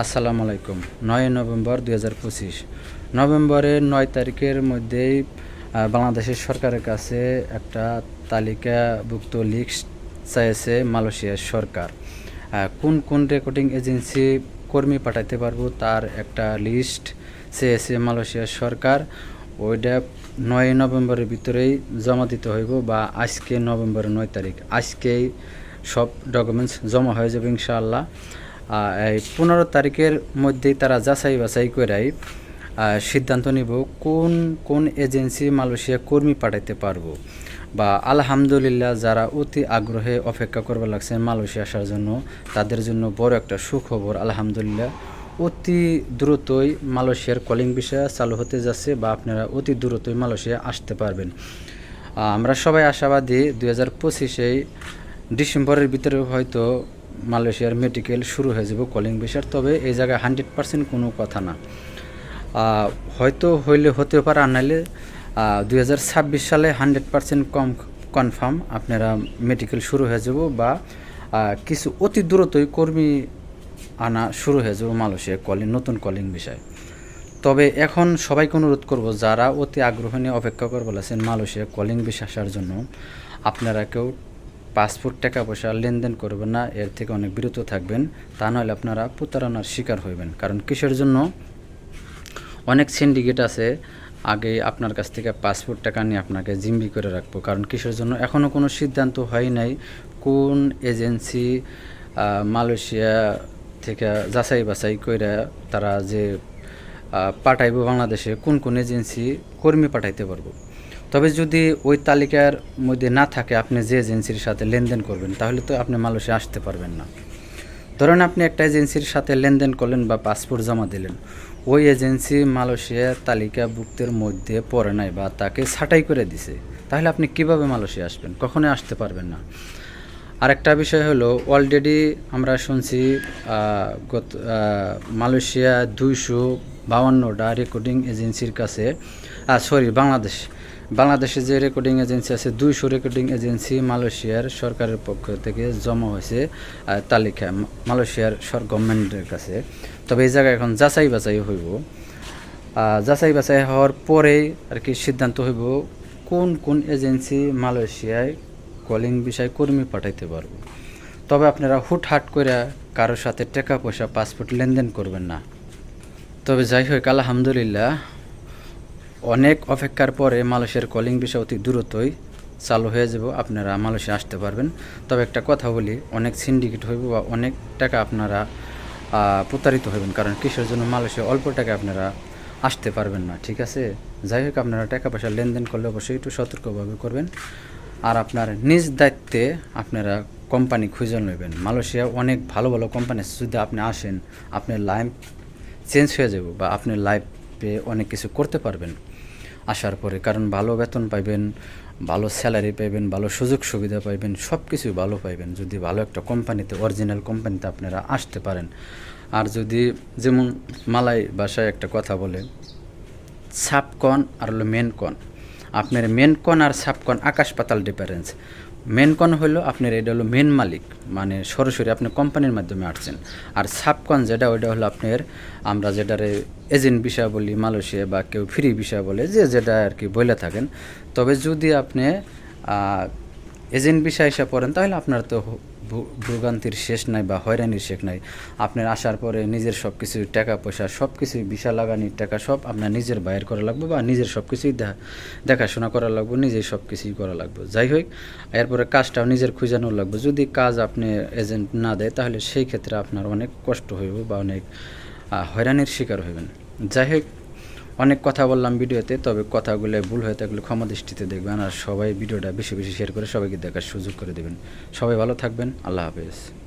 আসসালামু আলাইকুম। নয় নভেম্বর দুই হাজার পঁচিশ। নভেম্বরের নয় তারিখের মধ্যেই বাংলাদেশের সরকারের কাছে একটা তালিকাভুক্ত লিস্ট চাইছে মালয়েশিয়ার সরকার। কোন কোন রেকর্ডিং এজেন্সি কর্মী পাঠাতে পারব তার একটা লিস্ট চেয়েছে মালয়েশিয়ার সরকার। ওইটা নয় নভেম্বরের ভিতরেই জমা দিতে হইব বা আজকে নভেম্বরের নয় তারিখ। আজকেই সব ডকুমেন্টস জমা হয়ে যাবে ইনশাআল্লাহ। এই পনেরো তারিখের মধ্যেই তারা যাচাই বাছাই করাই সিদ্ধান্ত নিব কোন কোন এজেন্সি মালয়েশিয়া কর্মী পাঠাইতে পারব। বা আলহামদুলিল্লাহ যারা অতি আগ্রহে অপেক্ষা করবার লাগছে মালয়েশিয়া আসার জন্য, তাদের জন্য বড় একটা সুখবর, আলহামদুলিল্লাহ। অতি দ্রুতই মালয়েশিয়ার কলিং বিষয় চালু হতে যাচ্ছে বা আপনারা অতি দ্রুতই মালয়েশিয়া আসতে পারবেন। আমরা সবাই আশাবাদী দুই হাজার পঁচিশেই ডিসেম্বরের ভিতরে হয়তো মালয়েশিয়ার মেডিকেল শুরু হয়ে যাব কলিং বিষয়ের। তবে এই জায়গায় হান্ড্রেড পার্সেন্ট কোনো কথা না। হয়তো হইলে হতে পারে, আর নাইলে দুই হাজার ছাব্বিশ সালে হান্ড্রেড পার্সেন্ট কম কনফার্ম আপনারা মেডিকেল শুরু হয়ে যাব বা কিছু অতি দ্রুতই কর্মী আনা শুরু হয়ে যাবে মালয়েশিয়া কলিং, নতুন কলিং বিষয়। তবে এখন সবাইকে অনুরোধ করব, যারা অতি আগ্রহ নিয়ে অপেক্ষা করে বলেছেন মালয়েশিয়া কলিং বিষয় আসার জন্য, আপনারা কেউ পাসপোর্ট টাকা পয়সা লেনদেন করবেন না, এর থেকে অনেক বিরত থাকবেন, তা নাহলে আপনারা প্রতারণার শিকার হইবেন। কারণ কিসের জন্য? অনেক সিন্ডিকেট আছে, আগে আপনার কাছ থেকে পাসপোর্ট টাকা নিয়ে আপনাকে জিম্বি করে রাখব। কারণ কিসের জন্য? এখনও কোনো সিদ্ধান্ত হয় নাই কোন এজেন্সি মালয়েশিয়া থেকে যাচাই বাছাই করে তারা যে পাঠাইব বাংলাদেশে, কোন কোন এজেন্সি কর্মী পাঠাইতে পারব। তবে যদি ওই তালিকার মধ্যে না থাকে, আপনি যে এজেন্সির সাথে লেনদেন করবেন, তাহলে তো আপনি মালয়েশিয়া আসতে পারবেন না। ধরেন আপনি একটা এজেন্সির সাথে লেনদেন করলেন বা পাসপোর্ট জমা দিলেন, ওই এজেন্সি মালয়েশিয়া তালিকাভুক্তের মধ্যে পড়ে নাই বা তাকে ছাঁটাই করে দিছে, তাহলে আপনি কীভাবে মালয়েশিয়া আসবেন? কখনোই আসতে পারবেন না। আরেকটা বিষয় হলো অলরেডি আমরা শুনছি গত মালয়েশিয়া দুইশো বাউান্নটা রেকর্ডিং এজেন্সির কাছে সরি বাংলাদেশ বাংলাদেশে যে রেকর্ডিং এজেন্সি আছে, দুইশো রেকর্ডিং এজেন্সি মালয়েশিয়ার সরকারের পক্ষ থেকে জমা হয়েছে তালিকা মালয়েশিয়ার গভর্নমেন্টের কাছে। তবে এই জায়গায় এখন যাচাই বাছাই হইব। যাচাই বাছাই হওয়ার পরেই আর কি সিদ্ধান্ত হইব, কোন কোন এজেন্সি মালয়েশিয়ায় কলিং বিষয় কর্মী পাঠাইতে পারব। তবে আপনারা হুটহাট করে কারোর সাথে টাকা পয়সা, পাসপোর্ট লেনদেন করবেন না। তবে যাই হোক, আলহামদুলিল্লাহ অনেক অপেক্ষার পরে মালয়েশিয়ার কলিং বিষয় অতি দ্রুতই চালু হয়ে যাব। আপনারা মালয়েশিয়া আসতে পারবেন। তবে একটা কথা বলি, অনেক সিন্ডিকেট হইব বা অনেক টাকা আপনারা প্রতারিত হইবেন। কারণ কিসের জন্য মালয়েশিয়া অল্প টাকা আপনারা আসতে পারবেন না, ঠিক আছে? যাই হোক, আপনারা টাকা পয়সা লেনদেন করলে অবশ্যই একটু সতর্কভাবে করবেন। আর আপনার নিজ দায়িত্বে আপনারা কোম্পানি খুঁজে নেবেন। মালয়েশিয়া অনেক ভালো ভালো কোম্পানি যদি আপনি আসেন, আপনার লাইফ চেঞ্জ হয়ে যাব বা আপনি লাইফে অনেক কিছু করতে পারবেন। আসার পরে, কারণ ভালো বেতন পাইবেন, ভালো স্যালারি পাইবেন, ভালো সুযোগ সুবিধা পাইবেন সব কিছু ভালো পাইবেন। যদি ভালো একটা কোম্পানিতে অরিজিনাল কোম্পানিতে আপনারা আসতে পারেন। আর যদি যেমন মালাই ভাষায় একটা কথা বলে কন আর হলো মেন কন। আপনার মেনকন আর সাবকন আকাশ পাতাল ডিফারেন্স মেনকন হলো আপনার এটা হলো মেন মালিক মানে সরাসরি আপনি কোম্পানির মাধ্যমে আসছেন। আর সাবকন যেটা, ওইটা হলো আপনার, আমরা যেটারে এজেন্ট বিষয় বলি, মালয়েশিয়া বা কেউ ফ্রি বিষয় বলে, যে যেটা আর কি বলে থাকেন। তবে যদি আপনি এজেন্ট বিষয় এসে পড়েন, তাহলে আপনার তো ভোগান্তির শেষ নাই বা হয়রানির শেষ নাই। আপনার আসার পরে নিজের সব কিছু টাকা, পয়সা সব কিছুই বিশা লাগানির টাকা সব আপনার নিজের বাইর করা লাগবে বা নিজের সব কিছুই দেখা, দেখাশোনা করা লাগবে নিজেই সব কিছুই করা লাগবে। যাই হোক, এরপরে কাজটাও নিজের খুঁজানো লাগবে। যদি কাজ আপনি এজেন্ট না দেয়, তাহলে সেই ক্ষেত্রে আপনার অনেক কষ্ট হইব বা অনেক হয়রানির শিকার হইবেন। যাই হোক অনেক কথা বললাম ভিডিওতে, তবে কথাগুলো ভুল হয়ে থাকলে ক্ষমা দৃষ্টিতে দেখবেন আর সবাই ভিডিওটা বেশি বেশি শেয়ার করে সবাইকে দেখার সুযোগ করে দেবেন। সবাই ভালো থাকবেন, আল্লাহ হাফেজ।